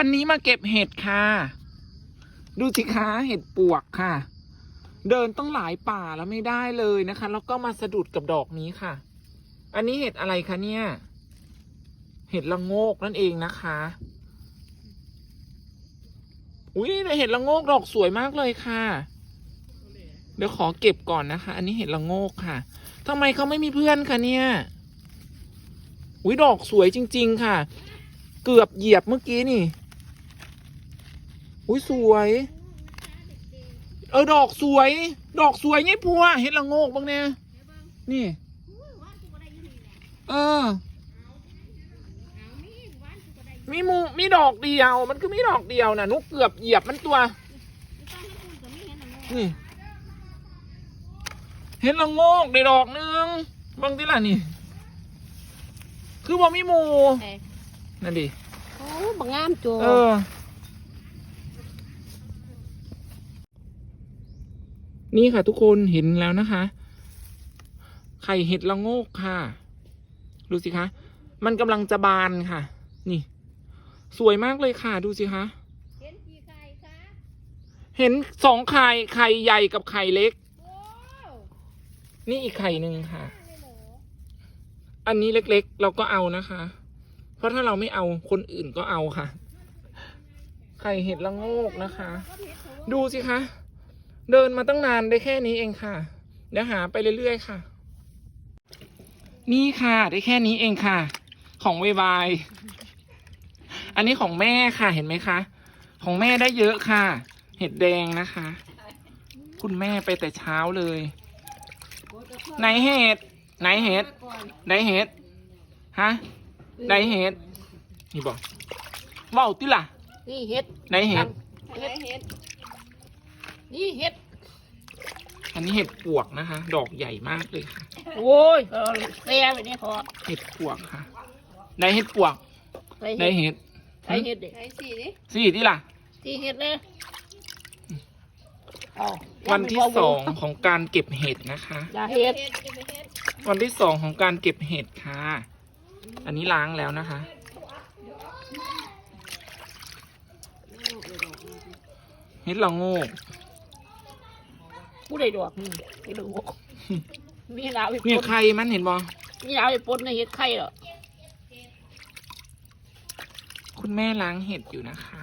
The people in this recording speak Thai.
วันนี้มาเก็บเห็ดค่ะ ดูสิคะเห็ดปวกค่ะ เดินต้องหลายป่าแล้วไม่ได้เลยนะคะ แล้วก็มาสะดุดกับดอกนี้ค่ะ อันนี้เห็ดอะไรคะเนี่ย เห็ดละโงกนั่นเองนะคะ อุ้ยเห็ดละโงกดอกสวยมากเลยค่ะ เดี๋ยวขอเก็บก่อนนะคะ อันนี้เห็ดละโงกค่ะทำไมเขาไม่มีเพื่อนคะเนี่ย อุ้ยดอกสวยจริง ๆ ค่ะ เกือบเหยียบเมื่อกี้นี่ อุ้ยสวย เออดอกสวย ดอกสวยไงพัวเห็ดละโงกบ้างเนี่ยนี่ เออ มีหมูมีดอกเดียว มันก็มีดอกเดียวนะนุกเกือบเหยียบมันตัว นี่เห็ดละโงกได้ดอกหนึงบางทีล่ะนี่ คือบ่มีหมูเอ้ยนั่นดิโอ้บางงามโจเออ นี่ค่ะทุกคนเห็นแล้วนะคะ ไข่เห็ดละโงกค่ะ ดูสิคะ มันกำลังจะบานค่ะ นี่ สวยมากเลยค่ะ ดูสิคะ เห็นกี่ไข่คะเห็นสองไข่ ไข่ใหญ่กับไข่เล็ก โอ้นี่อีกไข่หนึ่งค่ะไม่เหรออันนี้เล็กๆ เราก็เอานะคะ เพราะถ้าเราไม่เอาคนอื่นก็เอาค่ะ ไข่เห็ดละโงกนะคะก็เห็นเขาดูสิคะ เดินมาตั้งนานได้แค่นี้เองค่ะ เดี๋ยวหาไปเรื่อยๆค่ะ นี่ค่ะ ได้แค่นี้เองค่ะ ของเววายอันนี้ของแม่ค่ะเห็นไหมคะ ของแม่ได้เยอะค่ะ เห็ดแดงนะคะ คุณแม่ไปแต่เช้าเลยไหนเห็ดไหนเห็ดก่อนไหนเห็ดฮะไหนเห็ดนี่บอกเว้าติล่ะนี่เห็ดไหนเห็ดเห็ดเห็ด นี่เห็ด อันนี้เห็ดปวกนะคะ ดอกใหญ่มากเลยค่ะ โอ้ยเออเสียไปนี่พอเห็ดปวกค่ะไหนเห็ดปวก ใส่ไหนเห็ดเห็ดใส่เห็ดดิใส่สีดิสี่ที่ล่ะสีเห็ดเลยเอาวันที่สองของการเก็บเห็ดนะคะ อย่าเห็ดวันที่สองของการเก็บเห็ดค่ะ อันนี้ล้างแล้วนะคะ เห็ดละโงก ผู้ใดดอกนี่ไอ้ดอกมีลาวไปปเนี่ยนใครมันเห็นบ่มีลาวไปปนในเห็ดไข่เหรอคุณแม่ล้างเห็ดอยู่นะคะ